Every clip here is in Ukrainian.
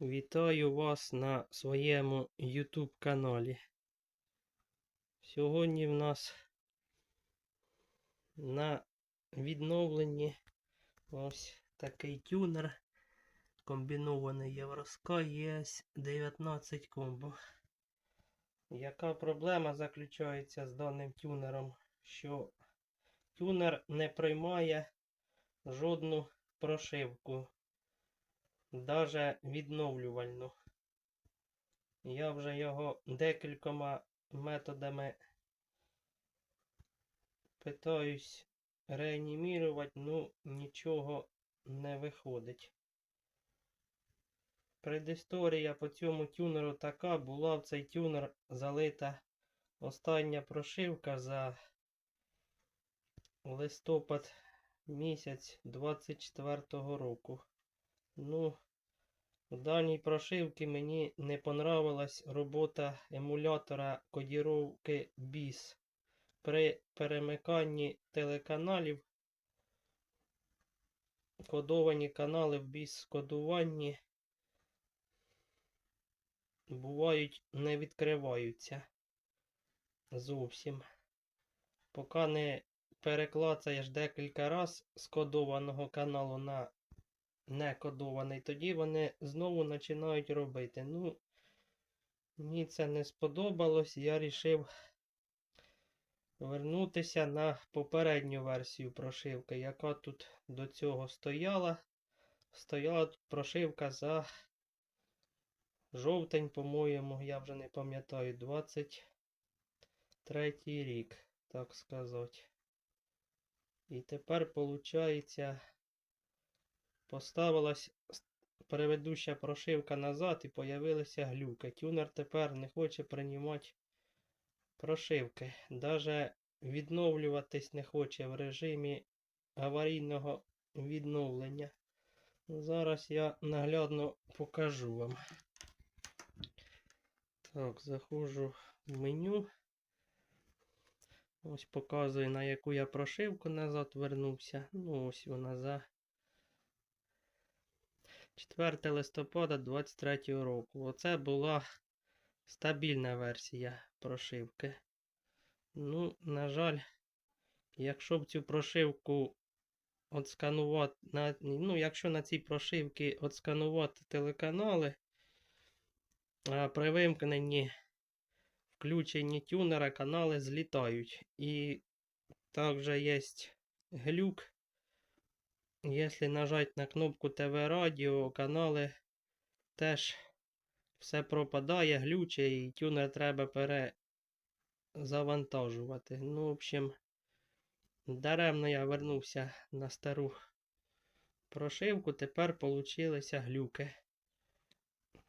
Вітаю вас на своєму YouTube каналі. Сьогодні в нас на відновленні ось такий тюнер комбінований Eurosky ES 19 Combo. Яка проблема заключається з даним тюнером? Що тюнер не приймає жодну прошивку даже відновлювальну. Я вже його декількома методами питаюсь реанімірувати, ну нічого не виходить. Предісторія по цьому тюнеру така, була в цей тюнер залита остання прошивка за листопад місяць 24-го року. Ну, в даній прошивці мені не понравилась робота емулятора кодіровки BIS. При перемиканні телеканалів кодовані канали в BIS кодуванні бувають не відкриваються зовсім. Поки не переклацаєш декілька разів з кодованого каналу на не кодований, тоді вони знову починають робити. Ну, мені це не сподобалось. Я вирішив вернутися на попередню версію прошивки, яка тут до цього стояла. Стояла тут прошивка за жовтень, по-моєму, я вже не пам'ятаю, 23 рік, так сказати. І тепер, виходить, поставилась переведуща прошивка назад і появилися глюки. Тюнер тепер не хоче приймати прошивки. Даже відновлюватись не хоче в режимі аварійного відновлення. Зараз я наглядно покажу вам. Так, заходжу в меню. Ось показую, на яку я прошивку назад вернувся. Ну, ось вона за 4 листопада 23 року. Оце була стабільна версія прошивки. Ну, на жаль, якщо б цю прошивку отсканувати, ну, якщо на цій прошивці отсканувати телеканали, а при вимкненні включенні тюнера канали злітають. І також є глюк. Если нажать на кнопку ТВ Радіо, канали теж все пропадає, глюче і тюнер треба перезавантажувати. Ну, в общем, даремно я вернувся на стару прошивку, тепер получилися глюки.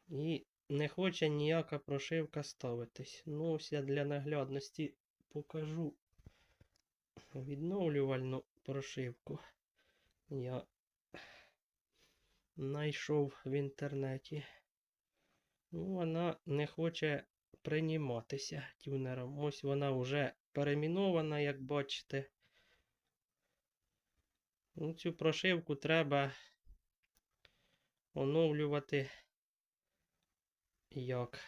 І не хоче ніяка прошивка ставитись. Ну, ось я для наглядності покажу відновлювальну прошивку я знайшов в інтернеті. Ну, вона не хоче прийматися тюнером. Ось вона вже перемінована, як бачите. Ну, Цю прошивку треба оновлювати як.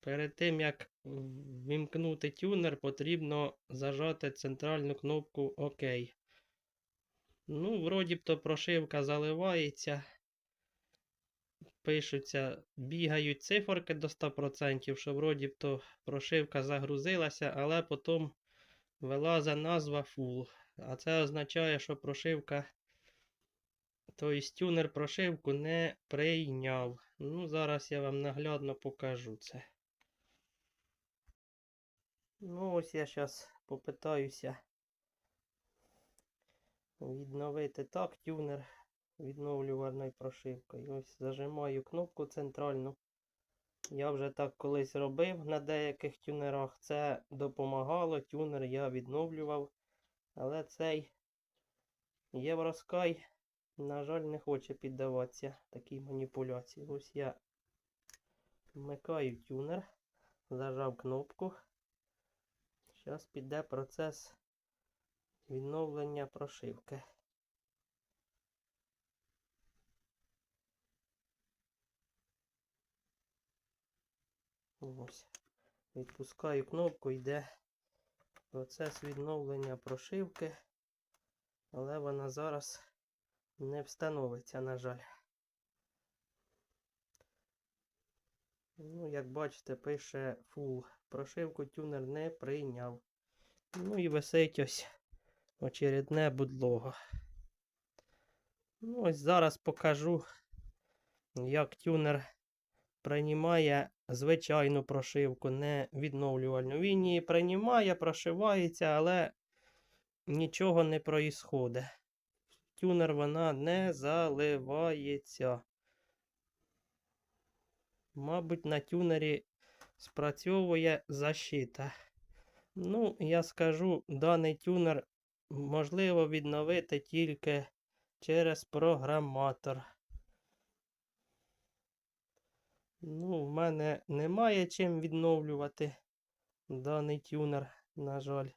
Перед тим, як вімкнути тюнер, потрібно зажати центральну кнопку ОК. Ну, вроді б то прошивка заливається. Пишуться, бігають циферки до 100%, що вроді б то прошивка загрузилася, але потім вилазить назва Full. А це означає, що прошивка, тобто тюнер прошивку не прийняв. Ну, зараз я вам наглядно покажу це. Ну, ось я зараз попитаюся відновити так тюнер відновлювальною прошивкою. Ось зажимаю кнопку центральну. Я вже так колись робив на деяких тюнерах. Це допомагало. Тюнер я відновлював. Але цей Євроскай, на жаль, не хоче піддаватися такій маніпуляції. Ось я вмикаю тюнер, зажав кнопку. Зараз піде процес відновлення прошивки. Ось. Відпускаю кнопку, йде процес відновлення прошивки, але вона зараз не встановиться, на жаль. Ну, як бачите, пише full. Прошивку тюнер не прийняв. Ну і висить ось очередне будлого. Ну, ось зараз покажу, як тюнер приймає звичайну прошивку, не відновлювальну. Він її приймає, прошивається, але нічого не проїсходить. Тюнер вона не заливається. Мабуть, на тюнері спрацьовує защита. Ну, я скажу, даний тюнер можливо відновити тільки через програматор. Ну, в мене немає чим відновлювати даний тюнер, на жаль.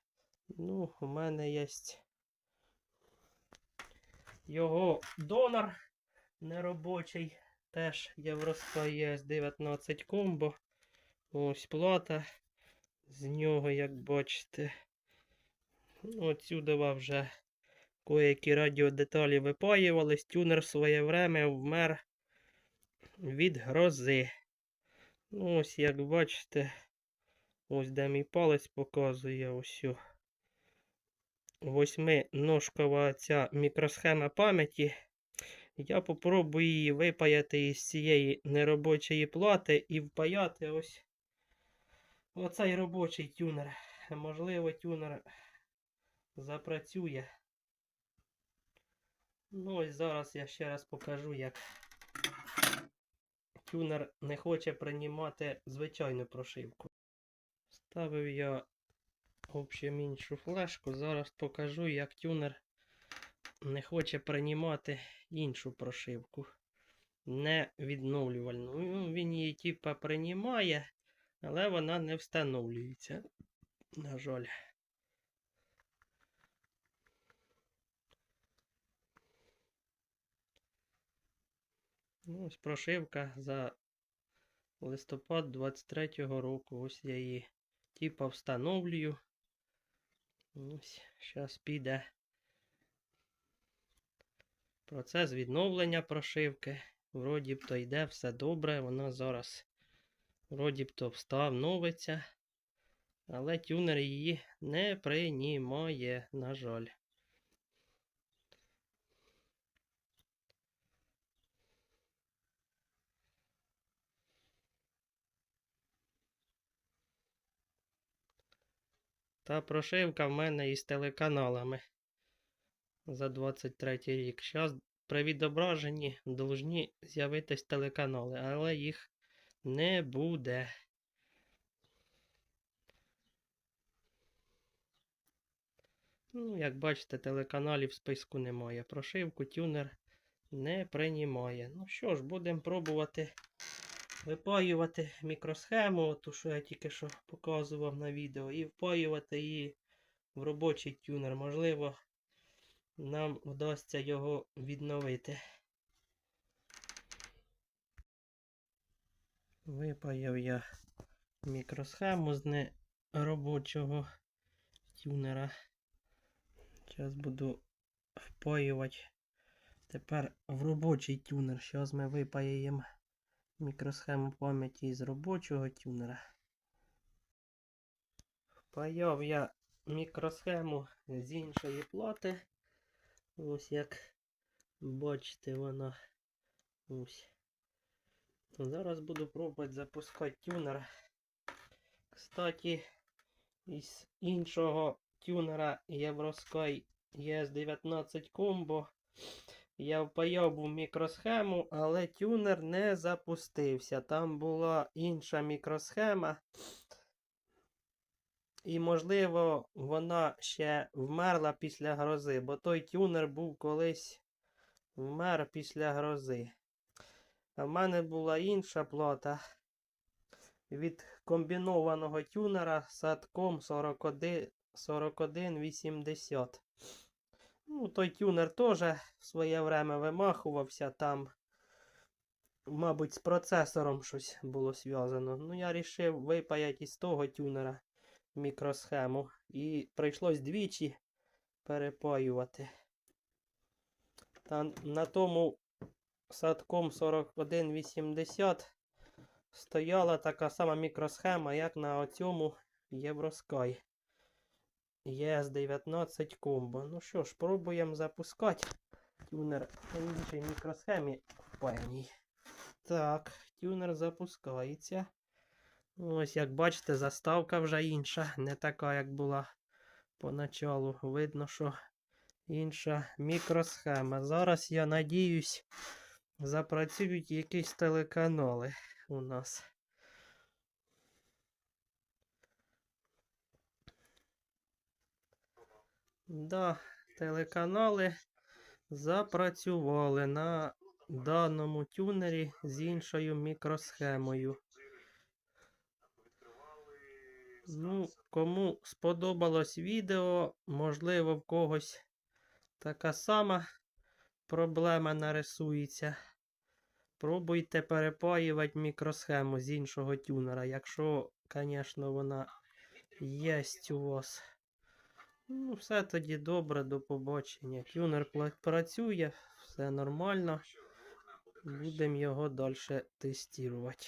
Ну, у мене є його донор неробочий. Теж Євросky ЄС 19 комбо. Ось плата. З нього, як бачите. Ну, Отсюди вже Коякі радіодеталі випаювались, тюнер в своє время вмер від грози. Ну, ось як бачите, ось де мій палець показує ось. Восьминожкова ця мікросхема пам'яті. Я попробую її випаяти із цієї неробочої плати і впаяти ось оцей робочий тюнер. Можливо, тюнер запрацює. Ну, ось зараз я ще раз покажу, як тюнер не хоче приймати звичайну прошивку. Ставив я общем іншу флешку. Зараз покажу, як тюнер не хоче приймати іншу прошивку. Не відновлювальну. Ну, Він її типа приймає, але вона не встановлюється. На жаль. Ну, ось прошивка за листопад 23-го року. Ось я її типа встановлюю. Ось, зараз піде процес відновлення прошивки. Вроді б то йде все добре. Вона зараз вроді б то встановиться. Але тюнер її не приймає, на жаль. Та прошивка в мене із телеканалами за 23 рік. Зараз при відображенні повинні з'явитись телеканали, але їх не буде. Ну, як бачите, телеканалів в списку немає. Прошивку тюнер не приймає. Ну що ж, будемо пробувати випаювати мікросхему, ту, що я тільки що показував на відео, і впаювати її в робочий тюнер. Можливо, нам вдасться його відновити. Випаяв я мікросхему з неробочого тюнера. Зараз буду впаювати тепер в робочий тюнер. Зараз ми випаємо мікросхему пам'яті з робочого тюнера. Впаяв я мікросхему з іншої плати. Ось як бачите, вона ось. Зараз буду пробувати запускати тюнер. Кстати, із іншого тюнера Eurosky ES19 Combo я впаяв був мікросхему, але тюнер не запустився. Там була інша мікросхема. І, можливо, вона ще вмерла після грози, бо той тюнер був колись вмер після грози. А в мене була інша плата від комбінованого тюнера Садком 41, 4180. Ну, той тюнер теж в своє время вимахувався там. мабуть, з процесором щось було зв'язано. Ну, я вирішив випаяти із того тюнера мікросхему. І прийшлось двічі перепаювати. Та на тому садком 4180 стояла така сама мікросхема, як на оцьому Євроскай. ES19 комбо. Ну що ж, пробуємо запускати тюнер на іншій мікросхемі впевній. Так, тюнер запускається. Ось, як бачите, заставка вже інша, не така, як була поначалу. Видно, що інша мікросхема. Зараз, я надіюсь, запрацюють якісь телеканали у нас. Да, телеканали запрацювали на даному тюнері з іншою мікросхемою. Ну, кому сподобалось відео, можливо, в когось така сама проблема нарисується. Пробуйте перепаювати мікросхему з іншого тюнера, якщо, звісно, вона є у вас. Ну, все тоді добре, до побачення. Тюнер працює, все нормально. Будемо його далі тестувати.